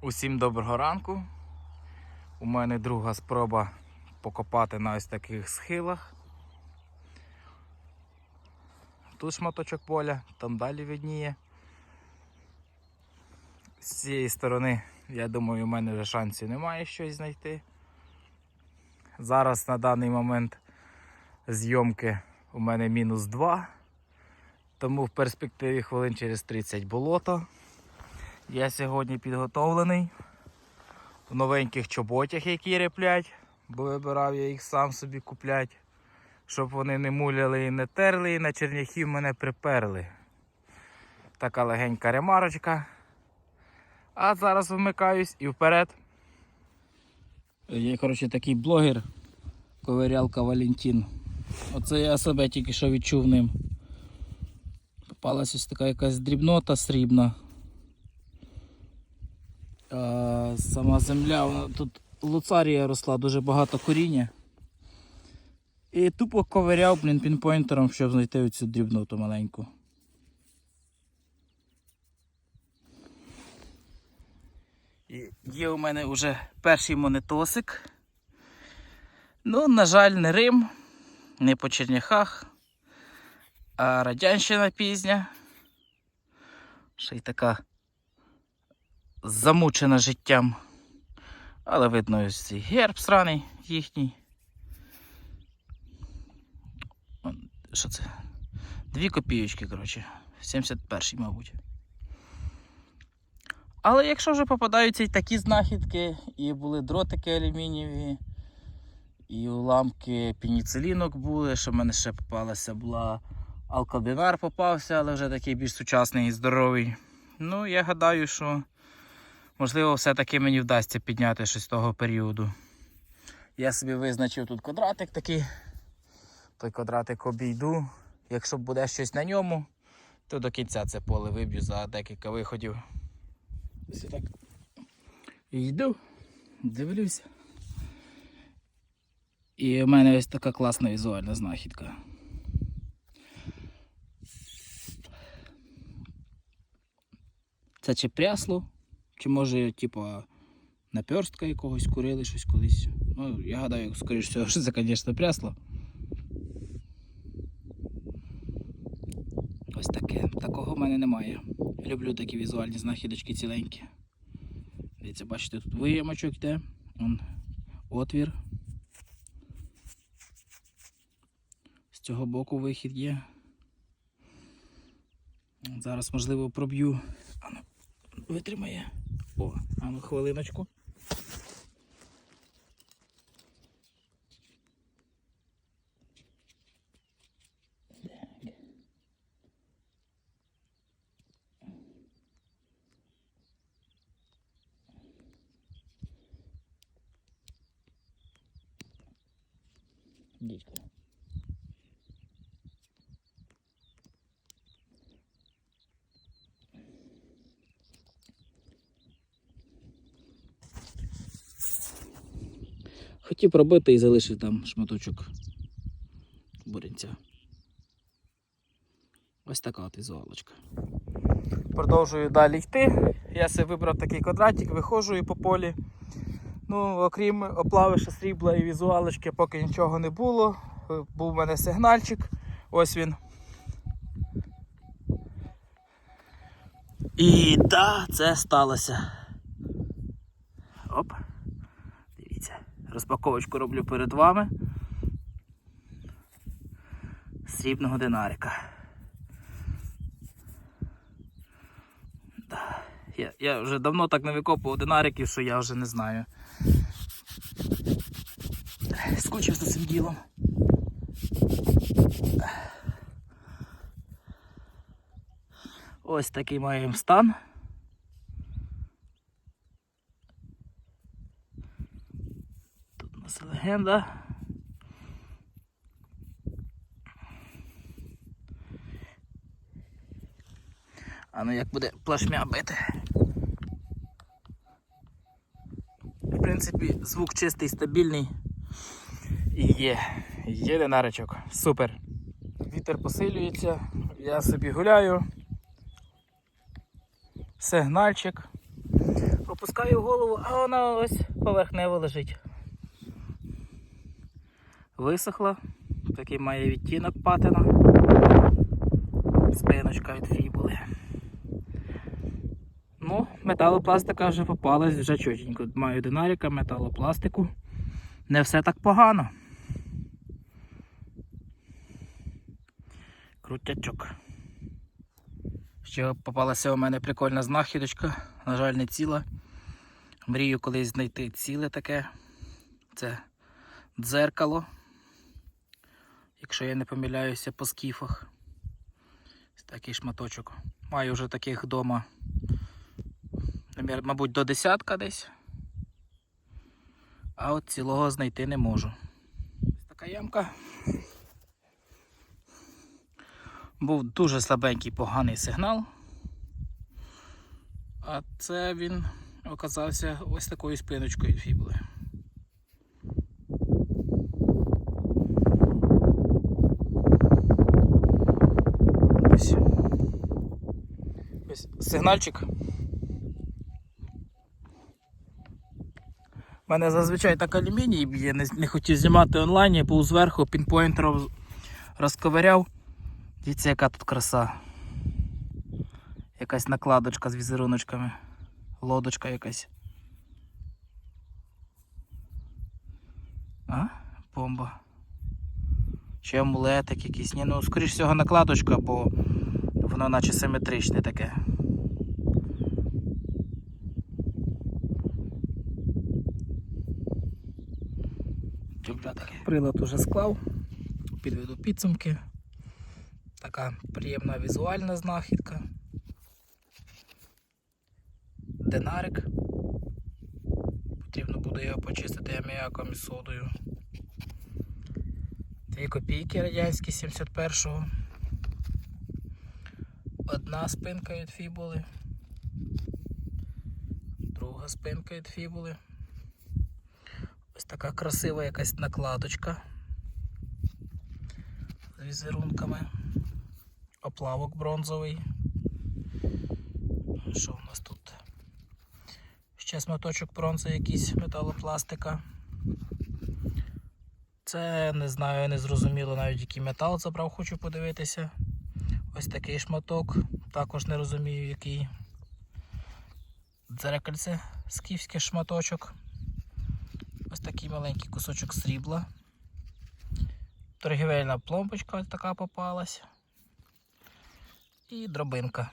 Усім доброго ранку. У мене друга спроба покопати на ось таких схилах. Тут шматочок поля, там далі видніє. З цієї сторони, я думаю, у мене вже шансів немає щось знайти. Зараз на даний момент зйомки у мене мінус 2, тому в перспективі хвилин через 30 болото. Я сьогодні підготовлений в новеньких чоботях, які реплять, бо вибирав я їх сам собі куплять, щоб вони не муляли і не терли, і на черняхів мене приперли. Така легенька ремарочка. А зараз вмикаюсь і вперед. Є, коротше, такий блогер, ковирялка Валентин. Оце я себе тільки що відчув ним. Попалась ось така якась дрібнота срібна. А, сама земля, вона тут луцарія росла, дуже багато коріння. І тупо ковиряв, блін, пінпойнтером, щоб знайти оцю дрібноту маленьку. Є у мене вже перший монетосик. Ну, на жаль, не Рим, не по Черняхах, а радянщина пізня. Ще й така замучена життям. Але видно ось цей герб сраний їхній. Що це? Дві копійочки, коротше. 71-й, мабуть. Але якщо вже попадаються і такі знахідки, і були дротики алюмінієві, і уламки пеніцилінок були, що в мене ще попалася була алкодинар попався, але вже такий більш сучасний і здоровий. Ну, я гадаю, що можливо все-таки мені вдасться підняти щось з того періоду. Я собі визначив тут квадратик такий. Той квадратик обійду. Якщо буде щось на ньому, то до кінця це поле виб'ю за декілька виходів. Ось так. Йду, дивлюся. І в мене ось така класна візуальна знахідка. Це чи прясло, чи може, типа, наперстка якогось курили щось колись. Ну, я гадаю, скоріш всього, що це, звісно, прясло. Ось таке. Такого в мене немає. Люблю такі візуальні знахідочки ціленькі. Дивіться, бачите, тут виямочок йде. Вон отвір. З цього боку вихід є. Зараз, можливо, проб'ю. Витримає. О, ану, хвилиночку. Дідько. Хотів пробити і залишив там шматочок бурянця. Ось така от візуалочка. Продовжую далі йти. Я себе вибрав такий квадратик, виходжу і по полі. Ну, окрім оплавиша срібла і візуалочки, поки нічого не було. Був у мене сигнальчик. Ось він. І да, це сталося. Оп. Розпаковочку роблю перед вами. Срібного динарика. Да. Я, я вже давно так не викопував динариків, що я вже не знаю. Скучив за цим ділом. Ось такий маємо стан. Нас легенда. А ну як буде плашмя бити. В принципі, звук чистий, стабільний. І є. Є динаричок. Супер. Вітер посилюється, я собі гуляю. Сигнальчик. Опускаю голову, а вона ось поверхнево лежить. Висохла, такий має відтінок патина. Спиночка від фібули. Ну, металопластика вже попалась, вже чотенько. Маю динаріка, металопластику. Не все так погано. Крутячок. Ще попалася у мене прикольна знахідочка, на жаль, не ціла. Мрію колись знайти ціле таке. Це дзеркало. Якщо я не помиляюся по скіфах. Ось такий шматочок. Маю вже таких вдома, мабуть, до десятка десь. А от цілого знайти не можу. Ось така ямка. Був дуже слабенький поганий сигнал. А це він оказався ось такою спиночкою фібули. Ось. Ось сигнальчик. У мене зазвичай так алюміній б'є, не, не хотів знімати онлайн, я був зверху, пінпойнтером розковиряв. Дивіться, яка тут краса. Якась накладочка з візеруночками. Лодочка якась. А? Бомба. Чи амулетик якийсь. Ні, ну, скоріш всього, накладочка, бо воно наче симетричне таке. Прилад уже склав, підведу підсумки. Така приємна візуальна знахідка. Динарик. Потрібно буде його почистити аміаком і содою. Дві копійки радянські 71-го. Одна спинка від фібули. Друга спинка від фібули. Ось така красива якась накладочка з візерунками. Оплавок бронзовий. Що у нас тут? Ще шматочок бронзи, якийсь металопластика. Це не знаю, не зрозуміло навіть який метал забрав, хочу подивитися. Ось такий шматок, також не розумію який. Дзеркальце, скіфський шматочок. Ось такий маленький кусочок срібла. Торгівельна пломбочка така попалась. І дробинка.